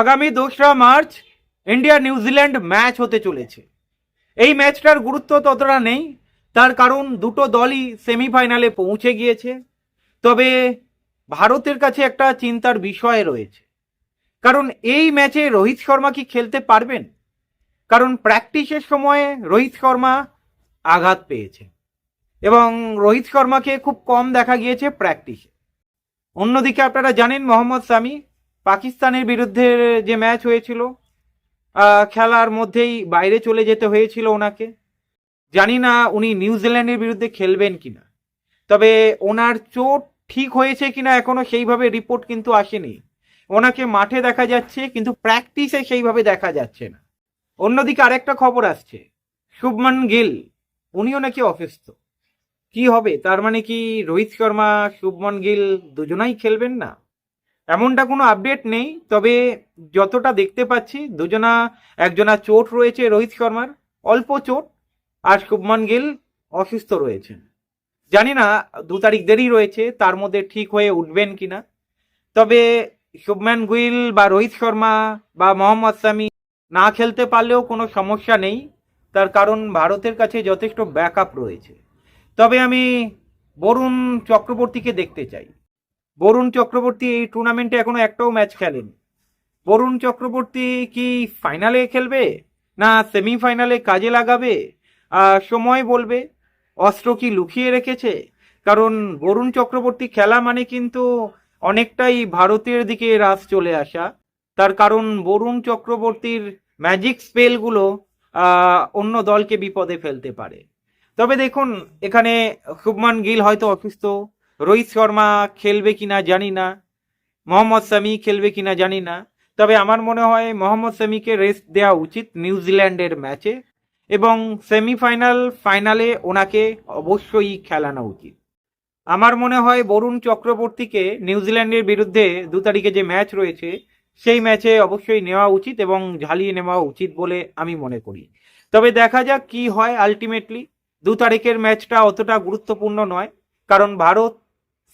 আগামী দোসরা March India New Zealand match হতে চলেছে। এই ম্যাচটার গুরুত্ব ততটা নেই, তার কারণ দুটো দলই সেমিফাইনালে পৌঁছে গিয়েছে। তবে ভারতের কাছে একটা চিন্তার বিষয় রয়েছে। কারণ এই ম্যাচে রোহিত শর্মা কি খেলতে পারবেন? কারণ প্র্যাকটিসের সময়ে রোহিত শর্মা আঘাত পেয়েছে। এবং রোহিত শর্মাকে খুব কম দেখা গিয়েছে প্র্যাকটিসে। অন্যদিকে আপনারা জানেন মোহাম্মদ সামি পাকিস্তানের বিরুদ্ধে যে ম্যাচ হয়েছিল খেলার মধ্যেই বাইরে চলে যেতে হয়েছিল ওনাকে। জানি না উনি নিউজিল্যান্ডের বিরুদ্ধে খেলবেন কিনা তবে ওনার চোট ঠিক হয়েছে কিনা এখনও সেইভাবে রিপোর্ট কিন্তু আসেনি। ওনাকে মাঠে দেখা যাচ্ছে, কিন্তু প্র্যাকটিসে সেইভাবে দেখা যাচ্ছে না। অন্যদিকে আরেকটা খবর আসছে, শুভমন গিল, উনিও নাকি অসুস্থ। কি হবে? তার মানে কি রোহিত শর্মা, শুভমন গিল দুজনাই খেলবেন না? এমনটা কোনো আপডেট নেই, তবে যতটা দেখতে পাচ্ছি, দুজনা, একজনা চোট রয়েছে রোহিত শর্মার, অল্প চোট, আর শুভমান গিল অসুস্থ রয়েছেন। জানি না, দু তারিখ দেরি রয়েছে, তার মধ্যে ঠিক হয়ে উঠবেন কিনা। তবে শুভমান গিল বা রোহিত শর্মা বা মোহাম্মদ সামি না খেলতে পারলেও কোনো সমস্যা নেই, তার কারণ ভারতের কাছে যথেষ্ট ব্যাকআপ রয়েছে। তবে আমি বরুণ চক্রবর্তীকে দেখতে চাই। বরুণ চক্রবর্তী এই টুর্নামেন্টে এখনও একটাও ম্যাচ খেলেনি। বরুণ চক্রবর্তী কি ফাইনালে খেলবে না সেমিফাইনালে কাজে লাগাবে? সময় বলবে? অস্ত্র কি লুকিয়ে রেখেছে? কারণ বরুণ চক্রবর্তী খেলা মানে কিন্তু অনেকটাই ভারতের দিকে রাস চলে আসা। তার কারণ বরুণ চক্রবর্তীর ম্যাজিক স্পেলগুলো অন্য দলকে বিপদে ফেলতে পারে। তবে দেখুন, এখানে শুভমান গিল হয়তো অসুস্থ। রোহিত শর্মা খেলবে কিনা জানি না, মোহাম্মদ সামি খেলবে কিনা জানি না, তবে আমার মনে হয় মোহাম্মদ সামিকে রেস্ট দেওয়া উচিত নিউজিল্যান্ডের ম্যাচে এবং সেমিফাইনাল ফাইনালে ওনাকে অবশ্যই খেলানো উচিত। আমার মনে হয় বরুণ চক্রবর্তীকে নিউজিল্যান্ডের বিরুদ্ধে দু তারিখে যে ম্যাচ রয়েছে, সেই ম্যাচে অবশ্যই নেওয়া উচিত এবং ঝালিয়ে নেওয়া উচিত বলে আমি মনে করি। তবে দেখা যাক কি হয় আলটিমেটলি দু তারিখের ম্যাচটা অতটা গুরুত্বপূর্ণ নয়, কারণ ভারত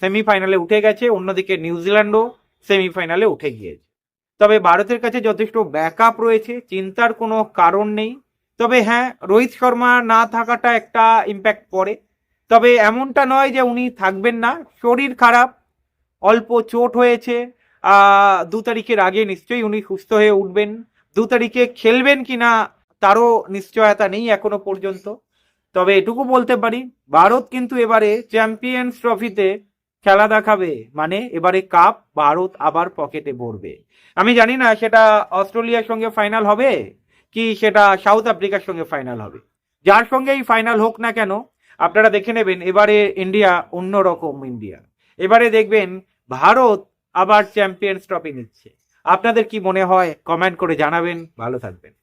সেমিফাইনালে উঠে গেছে, অন্যদিকে নিউজিল্যান্ডও সেমিফাইনালে উঠে গিয়েছে। তবে ভারতের কাছে যথেষ্ট ব্যাকআপ রয়েছে, চিন্তার কোনো কারণ নেই। তবে হ্যাঁ রোহিত শর্মা না থাকাটা একটা ইম্প্যাক্ট পড়ে। তবে এমনটা নয় যে উনি থাকবেন না, শরীর খারাপ, অল্প চোট হয়েছে দু তারিখের আগে নিশ্চয়ই উনি সুস্থ হয়ে উঠবেন, দু তারিখে খেলবেন কি না তারও নিশ্চয়তা নেই এখনও পর্যন্ত। তবে এটুকু বলতে পারি, ভারত কিন্তু এবারে চ্যাম্পিয়ন্স ট্রফিতে খেলা দেখাবে। মানে এবারে কাপ ভারত আবার পকেটে ভরবে। আমি জানি না, সেটা অস্ট্রেলিয়ার সঙ্গে ফাইনাল হবে কি সেটা সাউথ আফ্রিকার সঙ্গে ফাইনাল হবে। যার সঙ্গেই ফাইনাল হোক না কেন, আপনারা দেখে নেবেন, এবারে ইন্ডিয়া অন্যরকম ইন্ডিয়া। এবারে দেখবেন ভারত আবার চ্যাম্পিয়ন্স ট্রফি নিচ্ছে। আপনাদের কি মনে হয়? কমেন্ট করে জানাবেন। ভালো থাকবেন।